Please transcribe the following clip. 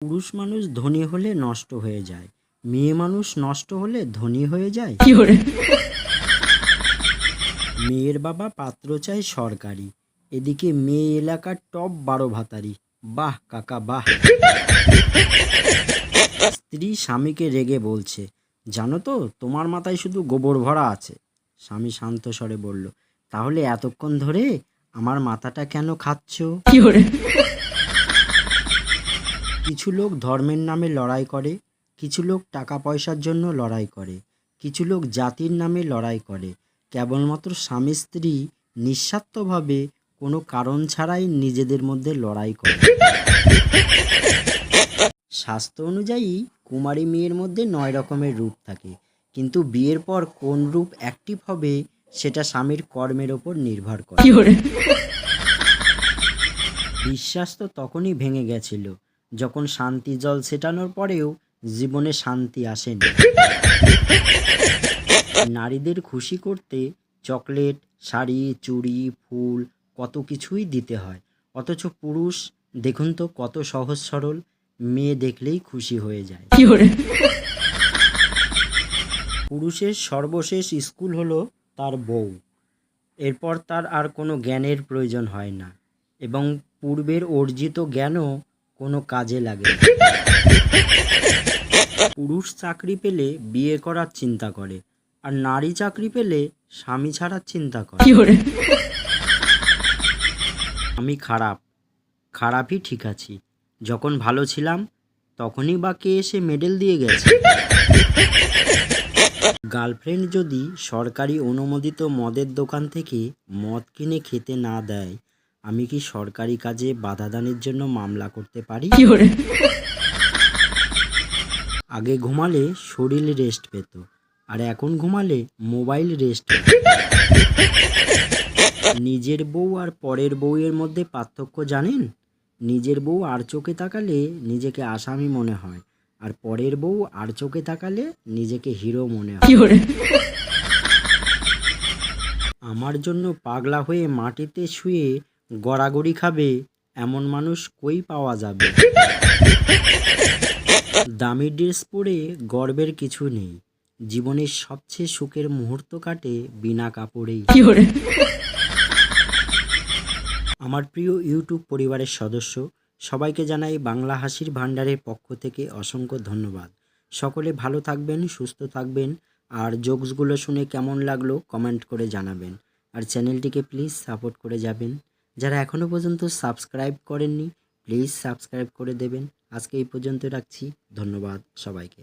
পুরুষ মানুষ ধনী হলে নষ্ট হয়ে যায় মেয়ে মানুষ নষ্ট হলে ধনী হয়ে যায়। মেয়ের বাবা পাত্র চায় সরকারি এদিকে মেয়ে এলাকার টপ বারো ভাতারি। বাহ কাকা বাহ। স্ত্রী স্বামীকে রেগে বলছে জানো তো তোমার মাথায় শুধু গোবর ভরা আছে। স্বামী শান্ত স্বরে বলল তাহলে এতক্ষণ ধরে আমার মাথাটা কেন খাচ্ছ? কিছু লোক ধর্মের নামে লড়াই করে কিছু লোক টাকা পয়সার জন্য লড়াই করে কিছু লোক জাতির নামে লড়াই করে। কেবলমাত্র স্বামী স্ত্রী নিঃস্বার্থভাবে কোনো কারণ ছাড়াই নিজেদের মধ্যে লড়াই করে। স্বাস্থ্য অনুযায়ী কুমারী মেয়ের মধ্যে নয় রকমের রূপ থাকে কিন্তু বিয়ের পর কোন রূপ অ্যাক্টিভ হবে সেটা স্বামীর কর্মের ওপর নির্ভর করে? বিশ্বাস তো তখনই ভেঙে গেছিল যখন শান্তি জল ছেটানোর পরেও জীবনে শান্তি আসেনি। নারীদের খুশি করতে চকলেট শাড়ি চুড়ি ফুল কত কিছুই দিতে হয়। অথচ পুরুষ দেখুন তো কত সহজ সরল মেয়ে দেখলেই খুশি হয়ে যায়। পুরুষের সর্বশেষ স্কুল হলো তার বউ। এরপর তার আর কোনো জ্ঞানের প্রয়োজন হয় না। এবং পূর্বের অর্জিত জ্ঞানও কোনো কাজে লাগে না। পুরুষ চাকরি পেলে বিয়ে করার চিন্তা করে আর নারী চাকরি পেলে স্বামী ছাড়ার চিন্তা করে। আমি খারাপ খারাপই ঠিক আছি। যখন ভালো ছিলাম তখনই বা কে এসে মেডেল দিয়ে গেছে। গার্লফ্রেন্ড যদি সরকারি অনুমোদিত মদের দোকান থেকে মদ কিনে খেতে না দেয় আমি কি সরকারি কাজে বাধাদানের জন্য মামলা করতে পারি? আগে ঘুমালে শরীর রেস্ট পেত আর এখন ঘুমালে মোবাইল রেস্ট নিজের বউ আর পরের বউয়ের মধ্যে পার্থক্য জানেন? নিজের বউ আর চোখে তাকালে নিজেকে আসামি মনে হয় আর পরের বউ আর চোখে তাকালে নিজেকে হিরো মনে হয়। আমার জন্য পাগলা হয়ে মাটিতে শুয়ে গড়াগড়ি খাবে এমন মানুষ কই পাওয়া যাবে? দামি ড্রেস পরে গর্বের কিছু নেই। জীবনের সবচেয়ে সুখের মুহূর্ত কাটে বিনা কাপড়েই। আমার প্রিয় ইউটিউব পরিবারের সদস্য সবাইকে জানাই বাংলা হাসির ভাণ্ডারের পক্ষ থেকে অসংখ্য ধন্যবাদ। সকলে ভালো থাকবেন সুস্থ থাকবেন আর জোকসগুলো শুনে কেমন লাগল কমেন্ট করে জানাবেন। আর চ্যানেলটিকে প্লিজ সাপোর্ট করে যাবেন। যারা এখনও পর্যন্ত সাবস্ক্রাইব করেননি প্লিজ সাবস্ক্রাইব করে দেবেন। আজকে এই পর্যন্ত রাখছি। ধন্যবাদ সবাইকে।